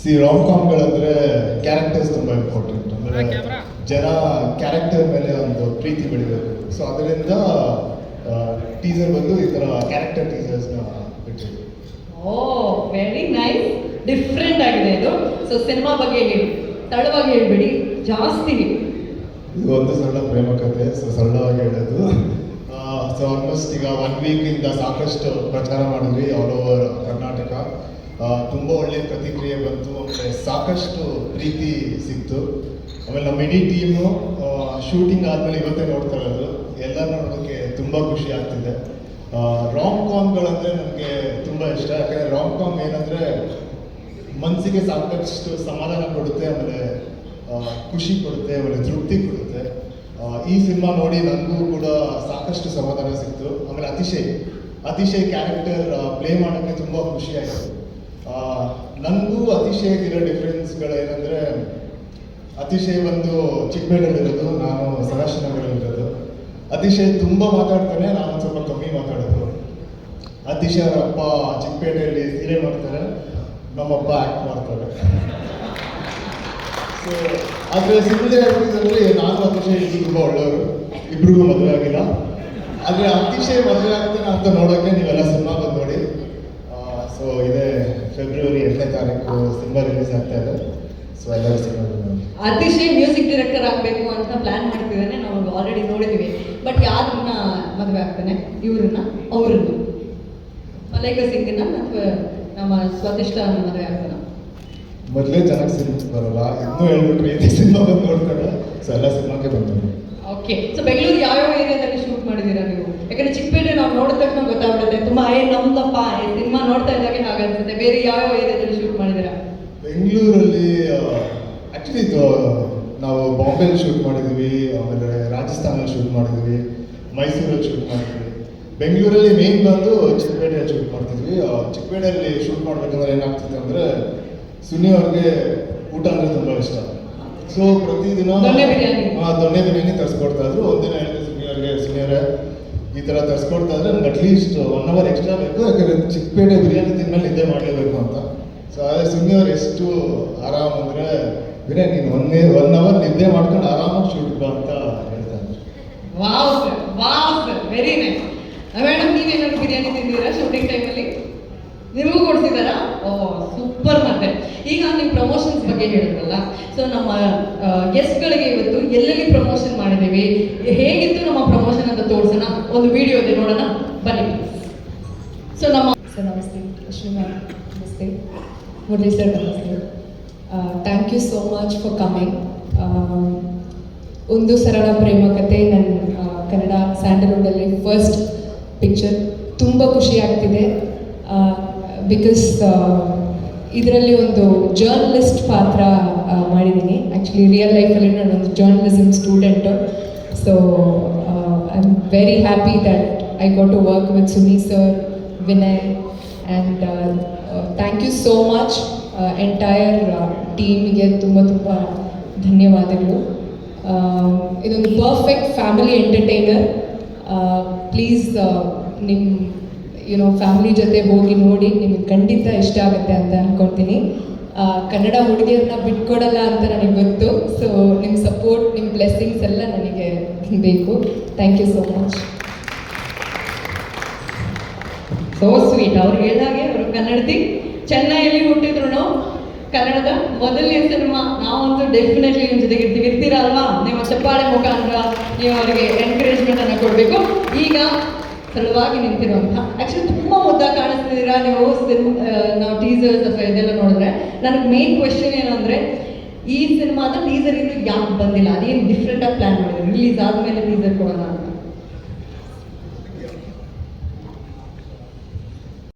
C ರಾಮ್ ಗಳಂದ್ರೆ characters ತುಂಬ ಇಂಪಾರ್ಟೆಂಟ್ ಅಂದರೆ ಜನ ಕ್ಯಾರೆಕ್ಟರ್ ಮೇಲೆ ಒಂದು ಪ್ರೀತಿ ಬೆಳಿಬೇಕು. ಸೊ ಅದರಿಂದ ಟೀಸರ್ ಬಂದು ಈ ಥರ ಕ್ಯಾರೆಕ್ಟರ್ ಟೀಸರ್ಸ್ನ ಬಿಟ್ಟಿದ್ರು ಓ ವೆರಿ ನೈಸ್ ಡಿಫ್ರೆಂಟ್ ಆಗಿದೆ ಇದು. ಸೊ ಸಿನಿಮಾ ಬಗ್ಗೆ ಹೇಳಿ. ತಡವಾಗಿ ಹೇಳ್ಬೇಡಿ. ಜಾಸ್ತಿ. ಇದು ಒಂದು ಸರಳ ಪ್ರೇಮ ಕಥೆ ಸೊ ಸರಳವಾಗಿ ಹೇಳೋದು. ಸೊ ಆಲ್ಮೋಸ್ಟ್ ಈಗ ಒನ್ ವೀಕಿಂದ ಸಾಕಷ್ಟು ಪ್ರಚಾರ ಮಾಡಿದ್ವಿ ಆಲ್ ಓವರ್ ಕರ್ನಾಟಕ. ತುಂಬ ಒಳ್ಳೆ ಪ್ರತಿಕ್ರಿಯೆ ಬಂತು ಸಾಕಷ್ಟು ಪ್ರೀತಿ ಸಿಕ್ತು. ಆಮೇಲೆ ನಮ್ಮ ಇಡೀ ಟೀಮು ಶೂಟಿಂಗ್ ಆದಮೇಲೆ ಇವತ್ತೇ ನೋಡ್ತಾ ಇರೋದು ಎಲ್ಲ ನೋಡೋದಕ್ಕೆ ತುಂಬ ಖುಷಿ ಆಗ್ತಿದೆ. ರಾಂಗ್ ಕಾಮ್ಗಳಂದರೆ ನಮಗೆ ತುಂಬ ಇಷ್ಟ. ಯಾಕಂದರೆ ರಾಂಗ್ ಕಾಮ್ ಏನಂದರೆ ಮನಸ್ಸಿಗೆ ಸಾಕಷ್ಟು ಸಮಾಧಾನ ಕೊಡುತ್ತೆ, ಆಮೇಲೆ ಖುಷಿ ಕೊಡುತ್ತೆ, ಆಮೇಲೆ ತೃಪ್ತಿ ಕೊಡುತ್ತೆ. ಈ ಸಿನಿಮಾ ನೋಡಿ ನನಗೂ ಕೂಡ ಸಾಕಷ್ಟು ಸಮಾಧಾನ ಸಿಕ್ತು. ಆಮೇಲೆ ಅತಿಶಯ್ ಅತಿಶಯ್ ಕ್ಯಾರೆಕ್ಟರ್ ಪ್ಲೇ ಮಾಡೋಕ್ಕೆ ತುಂಬ ಖುಷಿ ಆಯಿತು ನನಗೂ ಅತಿಶಯಗಿರೋ ಡಿಫ್ರೆನ್ಸ್ಗಳು ಏನಂದ್ರೆ, ಅತಿಶಯ್ ಒಂದು ಚಿಕ್ಕಬೇಡಲ್ಲಿರೋದು ನಾನು ಸದಾಶಿವನಗರಲ್ಲಿರೋದು. ಅತಿಶಯ ತುಂಬ ಮಾತಾಡ್ತಾನೆ, ನಾನು ಸ್ವಲ್ಪ ಕಮ್ಮಿ ಮಾತಾಡೋದು. ಅತಿಶಯ್ ಅಪ್ಪ ಚಿಕ್ಕಪೇಟೆಯಲ್ಲಿ ಸೀರೆ ಮಾಡ್ತಾರೆ, ನಮ್ಮಪ್ಪ ಆ್ಯಕ್ಟ್ ಮಾಡ್ತಾರೆ. ಸೊ ಆದರೆ ಸಿಮಿಲಾರಿಟೀಸಲ್ಲಿ ನಾನು ಅತಿಶಯ ತುಂಬ ಒಳ್ಳೆಯವರು. ಇಬ್ರಿಗೂ ಮದುವೆ ಆಗಿಲ್ಲ. ಆದರೆ ಅತಿಶಯ ಮದುವೆ ಆಗ್ತಾನೆ ಅಂತ ನೋಡೋಕ್ಕೆ ನೀವೆಲ್ಲ ಸಿನಿಮಾ ಬಂದು ನೋಡಿ. ಸೊ ಇದೇ ಫೆಬ್ರವರಿ ಎಂಟನೇ ತಾರೀಕು ಸಿನಿಮಾ ರಿಲೀಸ್ ಆಗ್ತಾ ಇದೆ. ಸೊ ಎಲ್ಲರೂ ಸಿನಿಮಾ ಅತಿಶಯ ಮ್ಯೂಸಿಕ್ ಡೈರೆಕ್ಟರ್ ಆಗಬೇಕು ಅಂತ ಪ್ಲಾನ್ ಮಾಡ್ತಿದ್ದಾನೆ ನಾವು ಆಲ್ರೆಡಿ ನೋಡಿದ್ದೀವಿ ಬಟ್ ಯಾರನ್ನ ಮದುವೆ ಆಗ್ತಾನೆ? ಇವ್ರನ್ನ ಅವ್ರನ್ನ. ಮಲೈಕ ಸಿಂಗ್ನ ಅಥವಾ ನಮ್ಮ ಸ್ವತಿಷ್ಠ ಮದುವೆ ಆಗ್ತಾನ. ಮೊದಲೇ ಚೆನ್ನಾಗಿ ಸಿನಿಮಾ ಬರಲ್ಲ. ಇನ್ನೂ ಹೇಳ್ಬಿಟ್ರೆ ಇದೇ ಸಿನಿಮಾ ಬಂದು ನೋಡ್ತಾರೆ. ಸೊ ಎಲ್ಲ ಸಿನಿಮಾಕ್ಕೆ ಬಂದು ಓಕೆ ಸೊ ಬೆಂಗಳೂರು ಯಾವ್ಯಾವ ಏರಿಯಾದಲ್ಲಿ ಶೂಟ್ ಮಾಡಿದ್ದೀರಾ ನೀವು? ಯಾಕಂದ್ರೆ ಚಿಕ್ಕಪೇಟೆ ನಾವು ನೋಡಿದ ತಕ್ಷಣ ಗೊತ್ತಾಗ್ಬಿಡುತ್ತೆ. ತುಂಬಾ ಏ ನಮ್ದಪ್ಪ ಸಿನಿಮಾ ನೋಡ್ತಾ ಇದ್ದಾಗೆ ಹಾಗನ್ಸುತ್ತೆ ಬೇರೆ ಯಾವ ಏರಿಯಾದಲ್ಲಿ ಶೂಟ್ ಮಾಡಿದ್ದೀರಾ? ಬೆಂಗಳೂರಲ್ಲಿ ಆ್ಯಕ್ಚುಲಿ ಇದು ನಾವು ಬಾಂಬೆಲಿ ಶೂಟ್ ಮಾಡಿದ್ವಿ ಆಮೇಲೆ ರಾಜಸ್ಥಾನಲ್ಲಿ ಶೂಟ್ ಮಾಡಿದ್ವಿ ಮೈಸೂರಲ್ಲಿ ಶೂಟ್ ಮಾಡಿದ್ವಿ ಬೆಂಗಳೂರಲ್ಲಿ ಮೇನ್ ಬಂದು ಚಿಕ್ಕಪೇಟೆಯಲ್ಲಿ ಶೂಟ್ ಮಾಡ್ತಿದ್ವಿ. ಚಿಕ್ಕಪೇಟೆಯಲ್ಲಿ ಶೂಟ್ ಮಾಡ್ಬೇಕಂದ್ರೆ ಏನಾಗ್ತಿತ್ತು ಅಂದ್ರೆ ಸುನಿ ಅವ್ರಿಗೆ ಊಟ ಅಂದ್ರೆ ತುಂಬಾ ಇಷ್ಟ. ಸೊ ಪ್ರತಿದಿನ ದೊಣ್ಣೆ ಬಿರಿಯಾನಿ. ಹಾಂ ದೊಣ್ಣೆ ಬಿರಿಯಾನಿ ತರಿಸ್ಕೊಡ್ತಾ ಇದ್ರು. ಒಂದಿನ ಹೇಳಿದೆ ಸುನಿ ಅವ್ರಿಗೆ ಸುನಿಯವರೇ ಈ ಥರ ತರಿಸ್ಕೊಡ್ತಾ ಇದ್ರೆ ನಮ್ಗೆ ಅಟ್ಲೀಸ್ಟ್ ಒನ್ ಅವರ್ ಎಕ್ಸ್ಟ್ರಾ ಬೇಕು. ಯಾಕಂದರೆ ಚಿಕ್ಕಪೇಟೆ ಬಿರಿಯಾನಿ ತಿನ್ನಲು ನಿದ್ದೆ ಮಾಡಲೇಬೇಕು ಅಂತ. ಸೊ ಅದೇ ಸುಮ್ಮನೆ ಅವ್ರು ಎಷ್ಟು ಆರಾಮ್ ಅಂದರೆ ಬಿರಿಯಾನಿ ನೀನು ಒನ್ ಒನ್ ಅವರ್ ನಿದ್ದೆ ಮಾಡ್ಕೊಂಡು ಆರಾಮಾಗಿ ಶೂಟ್ ಬಾ ಅಂತ ಹೇಳ್ತಾ ಇದ್ರು. Wow sir wow sir very nice madam ನೀವೇನಾದ್ರು ಬಿರಿಯಾನಿ ತಿಂದಿದ್ದೀರಾ? ಶೂಟಿಂಗ್ ಟೈಮಲ್ಲಿ ನಿಮಗೂ ಕೊಡ್ಸಿದಾರಾ ಓ ಸೂಪರ್ ಮತ್ತೆ. ಈಗ ನೀವು ಪ್ರಮೋಷನ್ಸ್ ಬಗ್ಗೆ ಹೇಳಿದ್ರಲ್ಲ ಸೊ ನಮ್ಮ ಗೆಸ್ಟ್ಗಳಿಗೆ ಇವತ್ತು ಎಲ್ಲೆಲ್ಲಿ ಪ್ರಮೋಷನ್ ಮಾಡಿದ್ದೀವಿ, ಹೇಗಿತ್ತು ನಮ್ಮ ಪ್ರಮೋಷನ್ ಅಂತ ತೋರಿಸೋಣ, ಒಂದು ವಿಡಿಯೋ ಇದೆ ನೋಡೋಣ, ಬನ್ನಿ. ಸೊ ನಮ್ಮ ಸರ್, ನಮಸ್ತೆ. ಅಶ್ವಿನಿ, ನಮಸ್ತೆ. ಮುರಳಿ ಸರ್, ನಮಸ್ತೆ. Thank you so much for coming ಒಂದು ಸರಳ ಪ್ರೇಮ ಕತೆ ನನ್ನ ಕನ್ನಡ ಸ್ಯಾಂಡಲ್ವುಡಲ್ಲಿ ಫಸ್ಟ್ ಪಿಕ್ಚರ್ ತುಂಬ ಖುಷಿ ಆಗ್ತಿದೆ. ಬಿಕಾಸ್ ಇದರಲ್ಲಿ ಒಂದು ಜರ್ನಲಿಸ್ಟ್ ಪಾತ್ರ ಮಾಡಿದ್ದೀನಿ. ಆ್ಯಕ್ಚುಲಿ ರಿಯಲ್ ಲೈಫಲ್ಲಿ ಒಂದು journalism student so I am very happy that I got to work with Suni sir Vinay and thank you so much entire ಟೀಮಿಗೆ ತುಂಬ ತುಂಬ ಧನ್ಯವಾದಗಳು. ಇದೊಂದು ಪರ್ಫೆಕ್ಟ್ ಫ್ಯಾಮಿಲಿ ಎಂಟರ್ಟೈನರ್ ಪ್ಲೀಸ್ ನಿಮ್ಮ ಯುನೋ ಫ್ಯಾಮಿಲಿ ಜೊತೆ ಹೋಗಿ ನೋಡಿ ನಿಮಗೆ ಖಂಡಿತ ಇಷ್ಟ ಆಗುತ್ತೆ ಅಂತ ಅನ್ಕೊಳ್ತೀನಿ. ಕನ್ನಡ ಹುಡುಗಿಯರನ್ನ ಬಿಟ್ಕೊಡಲ್ಲ ಅಂತ ನನಗೆ ಗೊತ್ತು. ಸೊ ನಿಮ್ಮ ಸಪೋರ್ಟ್ ನಿಮ್ಮ ಬ್ಲೆಸ್ಸಿಂಗ್ಸ್ ಎಲ್ಲ ನನಗೆ ಬೇಕು. Thank you so much so sweet ಅವ್ರು ಹೇಳಿದಾಗೆ ಅವರು ಕನ್ನಡತಿ ಚೆನ್ನೈಯಲ್ಲಿ ಹುಟ್ಟಿದ್ರು ಕನ್ನಡದ ಮೊದಲನೇ ಸಿನಿಮಾ ನಾವಂತೂ ಡೆಫಿನೆಟ್ಲಿ ನಿಮ್ಮ ಜೊತೆಗೆ ಇರ್ತೀವಿ. ಇರ್ತೀರಲ್ವಾ? ನಿಮ್ಮ ಚಪ್ಪಾಳೆ ಮುಖಾಂತರ ನೀವು ಅವರಿಗೆ ಎನ್ಕರೇಜ್ಮೆಂಟ್ ಅನ್ನು ಕೊಡಬೇಕು. ಈಗ ಸರಳವಾಗಿ ನಿಂತಿರುವಂಥ ಆ್ಯಕ್ಚುಲಿ ತುಂಬ ಮುದ್ದಾಗಿ ಕಾಣಿಸ್ತಿದ್ದೀರಾ? ನೀವು ಸಿನ್ ನಾವು ಟೀಸರ್ಸ್ ಅಥವಾ ಇದೆಲ್ಲ ನೋಡಿದ್ರೆ. ನನಗೆ ಮೇನ್ ಕ್ವೆಶನ್ ಏನು ಅಂದರೆ ಈ ಸಿನಿಮಾದ ಟೀಸರ್ ಇನ್ನು ಯಾಕೆ ಬಂದಿಲ್ಲ? ಅದೇನು ಡಿಫ್ರೆಂಟಾಗಿ ಪ್ಲ್ಯಾನ್ ಮಾಡಿದ್ರು? ರಿಲೀಸ್ ಆದಮೇಲೆ ಟೀಸರ್ ಕೊಡೋಣ ಅಂತ.